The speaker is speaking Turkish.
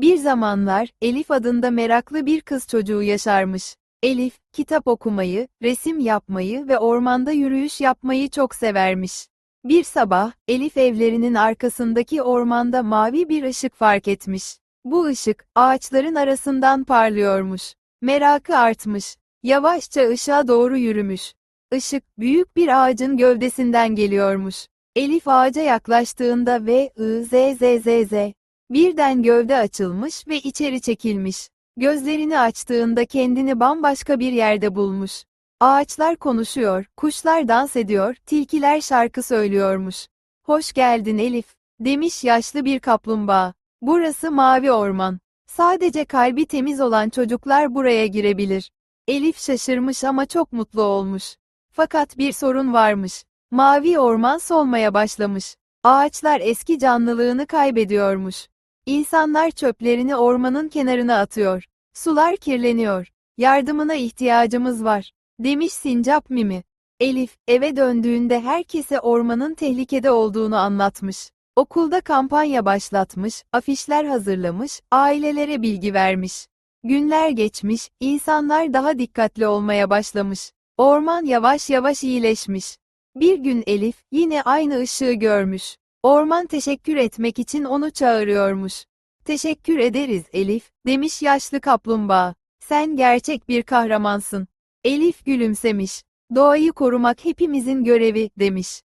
Bir zamanlar, Elif adında meraklı bir kız çocuğu yaşarmış. Elif, kitap okumayı, resim yapmayı ve ormanda yürüyüş yapmayı çok severmiş. Bir sabah, Elif evlerinin arkasındaki ormanda mavi bir ışık fark etmiş. Bu ışık, ağaçların arasından parlıyormuş. Merakı artmış. Yavaşça ışığa doğru yürümüş. Işık, büyük bir ağacın gövdesinden geliyormuş. Elif ağaca yaklaştığında ve ı z z z z birden gövde açılmış ve içeri çekilmiş. Gözlerini açtığında kendini bambaşka bir yerde bulmuş. Ağaçlar konuşuyor, kuşlar dans ediyor, tilkiler şarkı söylüyormuş. Hoş geldin Elif, demiş yaşlı bir kaplumbağa. Burası mavi orman. Sadece kalbi temiz olan çocuklar buraya girebilir. Elif şaşırmış ama çok mutlu olmuş. Fakat bir sorun varmış. Mavi orman solmaya başlamış. Ağaçlar eski canlılığını kaybediyormuş. İnsanlar çöplerini ormanın kenarına atıyor. Sular kirleniyor. Yardımına ihtiyacımız var, demiş sincap Mimi. Elif, eve döndüğünde herkese ormanın tehlikede olduğunu anlatmış. Okulda kampanya başlatmış, afişler hazırlamış, ailelere bilgi vermiş. Günler geçmiş, insanlar daha dikkatli olmaya başlamış. Orman yavaş yavaş iyileşmiş. Bir gün Elif, yine aynı ışığı görmüş. Orman teşekkür etmek için onu çağırıyormuş. Teşekkür ederiz Elif, demiş yaşlı kaplumbağa. Sen gerçek bir kahramansın. Elif gülümsemiş. Doğayı korumak hepimizin görevi, demiş.